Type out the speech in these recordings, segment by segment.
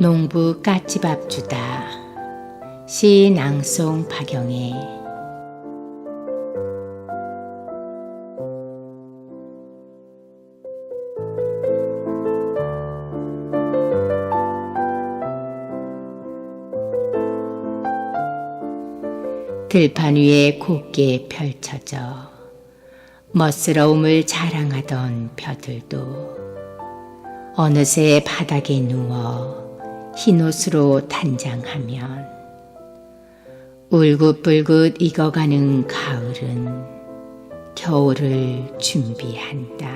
농부 까치밥 주다. 시 낭송 박영애. 들판 위에 곱게 펼쳐져 멋스러움을 자랑하던 벼들도 어느새 바닥에 누워 흰옷으로 단장하면 울긋불긋 익어가는 가을은 겨울을 준비한다.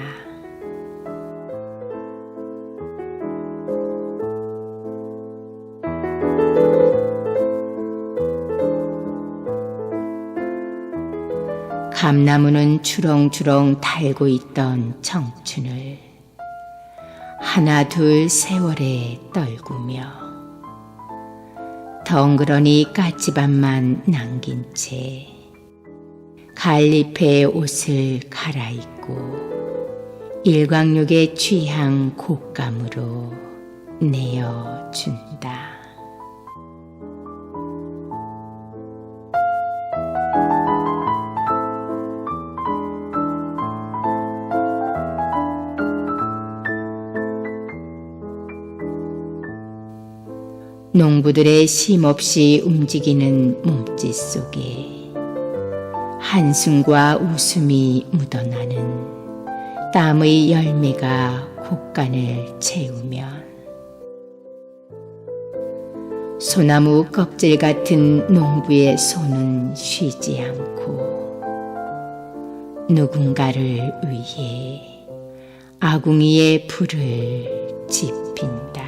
감나무는 주렁주렁 달고 있던 청춘을 하나 둘 세월에 떨구며 덩그러니 까치밥만 남긴 채 갈잎의 옷을 갈아입고 일광욕의 취향 곶감으로 내어준다. 농부들의 쉼없이 움직이는 몸짓 속에 한숨과 웃음이 묻어나는 땀의 열매가 곡간을 채우면 소나무 껍질 같은 농부의 손은 쉬지 않고 누군가를 위해 아궁이에 불을 지핀다.